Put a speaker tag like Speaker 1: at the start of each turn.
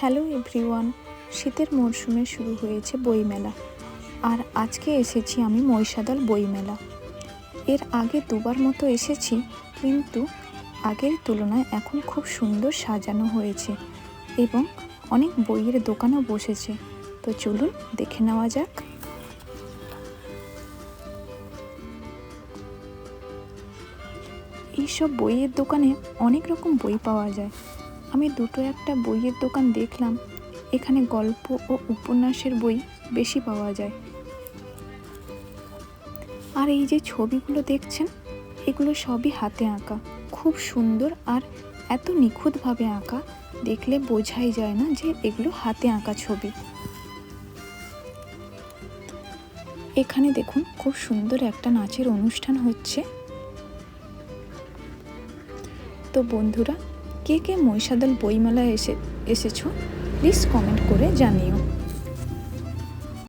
Speaker 1: Hello everyone, শীতের মরশুমে শুরু হয়েছে বইমেলা। আর আজকে এসেছি আমি মহিষাদল বইমেলা। এর আগে দুবার মতো এসেছি, কিন্তু আগের তুলনায় এখন খুব সুন্দর সাজানো হয়েছে এবং অনেক বইয়ের দোকানও বসেছে। তো চলুন দেখে নেওয়া যাক। এইসব বইয়ের দোকানে অনেক রকম বই পাওয়া যায়। আমি দুটো একটা বইয়ের দোকান দেখলাম। এখানে গল্প ও উপন্যাসের বই বেশি পাওয়া যায়। আর এই যে ছবিগুলো দেখছেন, এগুলো সবই হাতে আঁকা। খুব সুন্দর আর এত নিখুঁতভাবে আঁকা, দেখলে বোঝাই যায় না যে এগুলো হাতে আঁকা ছবি। এখানে দেখুন, খুব সুন্দর একটা নাচের অনুষ্ঠান হচ্ছে। তো বন্ধুরা কে কে মহিষাদল বইমেলায় এসে এসেছ প্লিজ কমেন্ট করে জানিও।